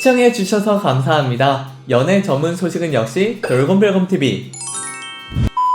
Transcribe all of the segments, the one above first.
시청해주셔서 감사합니다. 연애 전문 소식은 역시 돌곰별곰TV.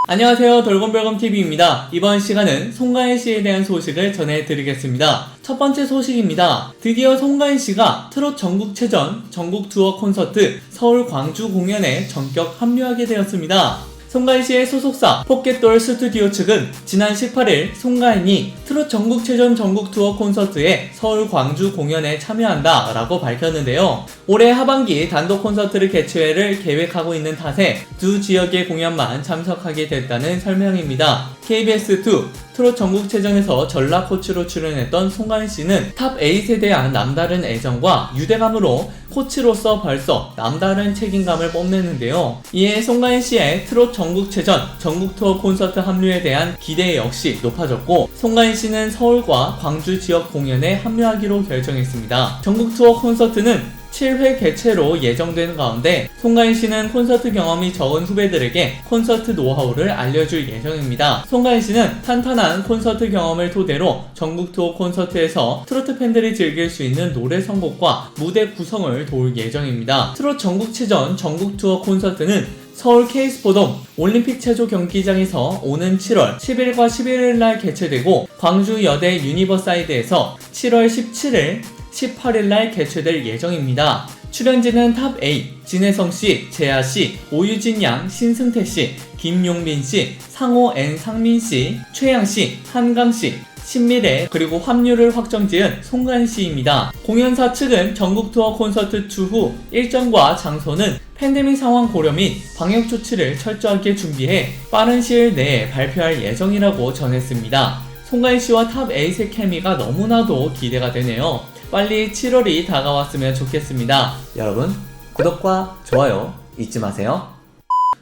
안녕하세요. 돌곰별곰TV입니다. 이번 시간은 송가인 씨에 대한 소식을 전해드리겠습니다. 첫 번째 소식입니다. 드디어 송가인 씨가 트롯 전국체전 전국 투어 콘서트 서울 광주 공연에 전격 합류하게 되었습니다. 송가인 씨의 소속사 포켓돌 스튜디오 측은 지난 18일 송가인이 트롯 전국체전 전국 투어 콘서트에 서울 광주 공연에 참여한다 라고 밝혔는데요. 올해 하반기 단독 콘서트를 개최를 계획하고 있는 탓에 두 지역의 공연만 참석하게 됐다는 설명입니다. KBS2 트롯 전국체전에서 전라 코치로 출연했던 송가인 씨는 탑 8에 대한 남다른 애정과 유대감으로 코치로서 벌써 남다른 책임감을 뽐내는데요. 이에 송가인 씨의 트롯 전국체전 전국 투어 콘서트 합류에 대한 기대 역시 높아졌고 송가인 씨는 서울과 광주 지역 공연에 합류하기로 결정했습니다. 전국 투어 콘서트는 7회 개최로 예정된 가운데 송가인 씨는 콘서트 경험이 적은 후배들에게 콘서트 노하우를 알려줄 예정입니다. 송가인 씨는 탄탄한 콘서트 경험을 토대로 전국 투어 콘서트에서 트로트 팬들이 즐길 수 있는 노래 선곡과 무대 구성을 도울 예정입니다. 트롯 전국체전 전국 투어 콘서트는 서울 K스포돔 올림픽 체조 경기장에서 오는 7월 10일과 11일 날 개최되고 광주 여대 유니버사이드에서 7월 17일 18일 날 개최될 예정입니다. 출연진은 탑8, 진혜성 씨, 재하 씨, 오유진 양, 신승태 씨, 김용민 씨, 상호 N 상민 씨, 최양 씨, 한강 씨, 신미래 그리고 합류를 확정지은 송가인 씨입니다. 공연사 측은 전국 투어 콘서트 추후 일정과 장소는 팬데믹 상황 고려 및 방역 조치를 철저하게 준비해 빠른 시일 내에 발표할 예정이라고 전했습니다. 송가인 씨와 탑 8의 케미가 너무나도 기대가 되네요. 빨리 7월이 다가왔으면 좋겠습니다. 여러분, 구독과 좋아요 잊지 마세요.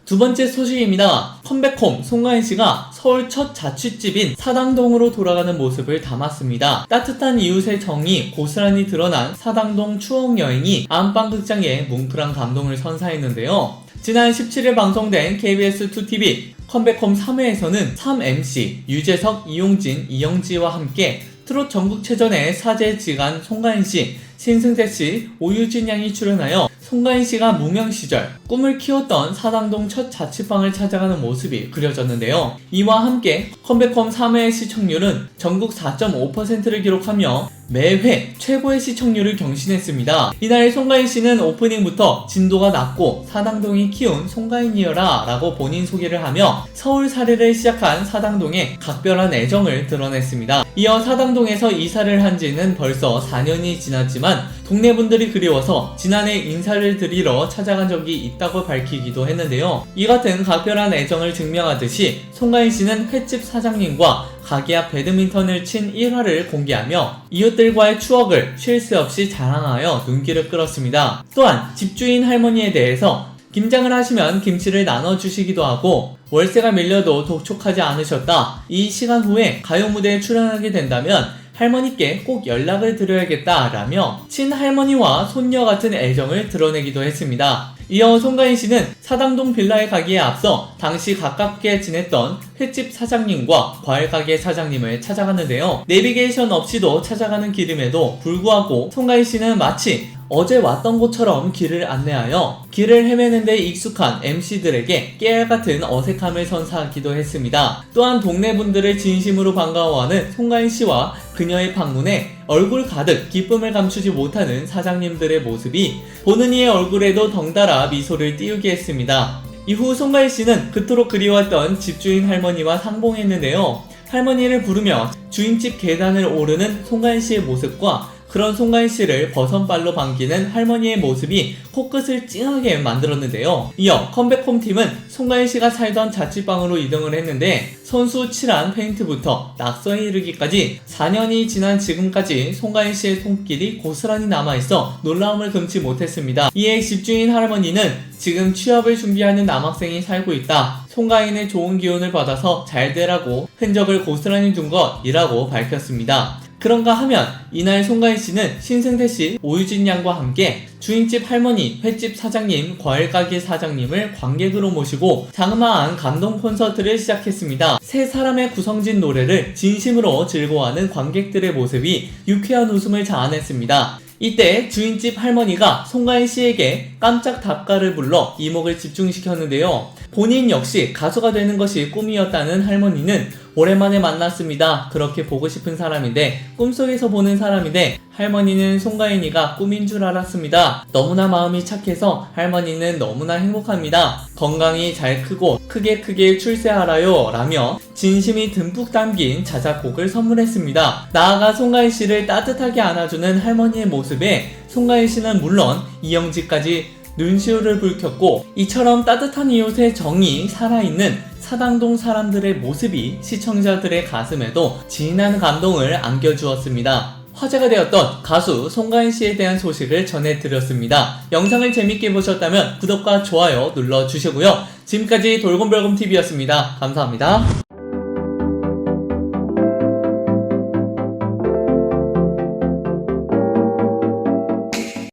두 번째 소식입니다. 컴백홈 송가인 씨가 서울 첫 자취집인 사당동으로 돌아가는 모습을 담았습니다. 따뜻한 이웃의 정이 고스란히 드러난 사당동 추억 여행이 안방극장에 뭉클한 감동을 선사했는데요. 지난 17일 방송된 KBS2TV 컴백홈 3회에서는 3MC 유재석, 이용진, 이영지와 함께 트롯 전국체전의 사제지간 송가인 씨, 신승태 씨, 오유진 양이 출연하여 송가인 씨가 무명 시절 꿈을 키웠던 사당동 첫 자취방을 찾아가는 모습이 그려졌는데요. 이와 함께 컴백홈 3회의 시청률은 전국 4.5%를 기록하며 매회 최고의 시청률을 경신했습니다. 이날 송가인 씨는 오프닝부터 진도가 낮고 사당동이 키운 송가인이여라 라고 본인 소개를 하며 서울 살이를 시작한 사당동에 각별한 애정을 드러냈습니다. 이어 사당동에서 이사를 한 지는 벌써 4년이 지났지만 동네 분들이 그리워서 지난해 인사를 드리러 찾아간 적이 있다고 밝히기도 했는데요. 이 같은 각별한 애정을 증명하듯이 송가인 씨는 횟집 사장님과 가게 앞 배드민턴을 친 1화를 공개하며 이웃들과의 추억을 쉴 새 없이 자랑하여 눈길을 끌었습니다. 또한 집주인 할머니에 대해서 김장을 하시면 김치를 나눠주시기도 하고 월세가 밀려도 독촉하지 않으셨다. 이 시간 후에 가요 무대에 출연하게 된다면 할머니께 꼭 연락을 드려야겠다 라며 친할머니와 손녀 같은 애정을 드러내기도 했습니다. 이어 송가인 씨는 사당동 빌라에 가기에 앞서 당시 가깝게 지냈던 횟집 사장님과 과일 가게 사장님을 찾아갔는데요. 내비게이션 없이도 찾아가는 길임에도 불구하고 송가인 씨는 마치 어제 왔던 곳처럼 길을 안내하여 길을 헤매는데 익숙한 MC들에게 깨알 같은 어색함을 선사하기도 했습니다. 또한 동네 분들을 진심으로 반가워하는 송가인 씨와 그녀의 방문에 얼굴 가득 기쁨을 감추지 못하는 사장님들의 모습이 보는 이의 얼굴에도 덩달아 미소를 띄우게 했습니다. 이후 송가인 씨는 그토록 그리웠던 집주인 할머니와 상봉했는데요. 할머니를 부르며 주인집 계단을 오르는 송가인 씨의 모습과 그런 송가인 씨를 버선발로 반기는 할머니의 모습이 코끝을 찡하게 만들었는데요. 이어 컴백홈 팀은 송가인 씨가 살던 자취방으로 이동을 했는데 선수 칠한 페인트부터 낙서에 이르기까지 4년이 지난 지금까지 송가인 씨의 손길이 고스란히 남아있어 놀라움을 금치 못했습니다. 이에 집주인 할머니는 지금 취업을 준비하는 남학생이 살고 있다. 송가인의 좋은 기운을 받아서 잘 되라고 흔적을 고스란히 둔 것이라고 밝혔습니다. 그런가 하면 이날 송가인 씨는 신승태 씨, 오유진 양과 함께 주인집 할머니, 횟집 사장님, 과일가게 사장님을 관객으로 모시고 장마한 감동 콘서트를 시작했습니다. 세 사람의 구성진 노래를 진심으로 즐거워하는 관객들의 모습이 유쾌한 웃음을 자아냈습니다. 이때 주인집 할머니가 송가인 씨에게 깜짝 답가를 불러 이목을 집중시켰는데요. 본인 역시 가수가 되는 것이 꿈이었다는 할머니는 오랜만에 만났습니다. 그렇게 보고 싶은 사람인데 꿈속에서 보는 사람인데 할머니는 송가인이가 꿈인 줄 알았습니다. 너무나 마음이 착해서 할머니는 너무나 행복합니다. 건강히 잘 크고 크게 크게 출세하라요 라며 진심이 듬뿍 담긴 자작곡을 선물했습니다. 나아가 송가인 씨를 따뜻하게 안아주는 할머니의 모습에 송가인 씨는 물론 이영지까지 눈시울을 붉혔고 이처럼 따뜻한 이웃의 정이 살아있는 사당동 사람들의 모습이 시청자들의 가슴에도 진한 감동을 안겨주었습니다. 화제가 되었던 가수 송가인 씨에 대한 소식을 전해드렸습니다. 영상을 재밌게 보셨다면 구독과 좋아요 눌러주시고요. 지금까지 돌곰별곰TV였습니다. 감사합니다.